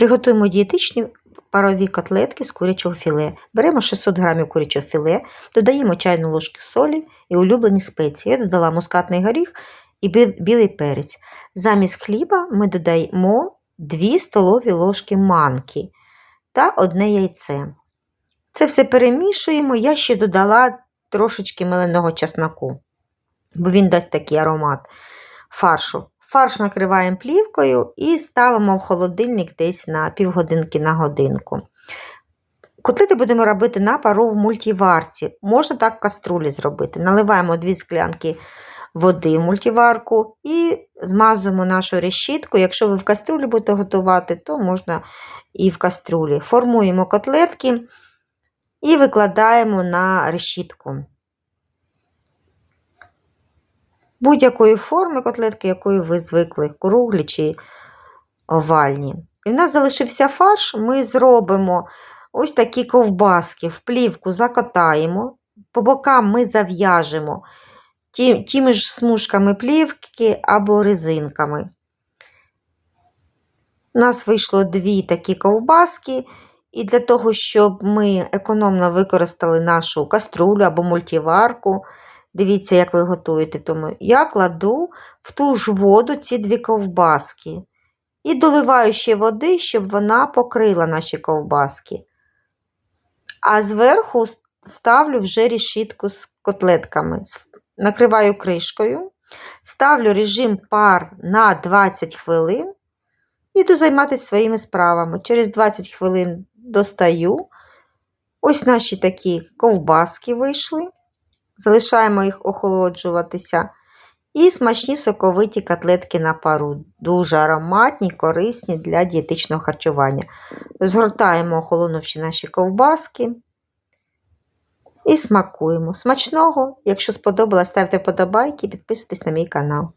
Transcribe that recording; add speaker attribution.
Speaker 1: Приготуємо дієтичні парові котлетки з курячого філе. Беремо 600 г курячого філе, додаємо чайну ложку солі і улюблені спеції. Я додала мускатний горіх і білий перець. Замість хліба ми додаємо 2 столові ложки манки та одне яйце. Це все перемішуємо. Я ще додала трошечки меленого чесноку, бо він дасть такий аромат фаршу. Фарш накриваємо плівкою і ставимо в холодильник десь на півгодинки на годинку. Котлети будемо робити на пару в мультиварці. Можна так в каструлі зробити. Наливаємо 2 склянки води в мультиварку і змазуємо нашу решітку. Якщо ви в каструлі будете готувати, то можна і в каструлі. Формуємо котлетки і викладаємо на решітку. Будь-якої форми котлетки, якої ви звикли, круглі чи овальні. І в нас залишився фарш, ми зробимо ось такі ковбаски, в плівку закатаємо, по бокам ми зав'яжемо тими ж смужками плівки або резинками. У нас вийшло дві такі ковбаски, і для того, щоб ми економно використали нашу каструлю або мультиварку, дивіться, як ви готуєте, тому я кладу в ту ж воду ці дві ковбаски. І доливаю ще води, щоб вона покрила наші ковбаски. А зверху ставлю вже решітку з котлетками. Накриваю кришкою, ставлю режим пар на 20 хвилин. Іду займатися своїми справами. Через 20 хвилин достаю. Ось наші такі ковбаски вийшли. Залишаємо їх охолоджуватися. І смачні соковиті котлетки на пару. Дуже ароматні, корисні для дієтичного харчування. Згортаємо охолонувши наші ковбаски. І смакуємо. Смачного! Якщо сподобалось, ставте вподобайки і підписуйтесь на мій канал.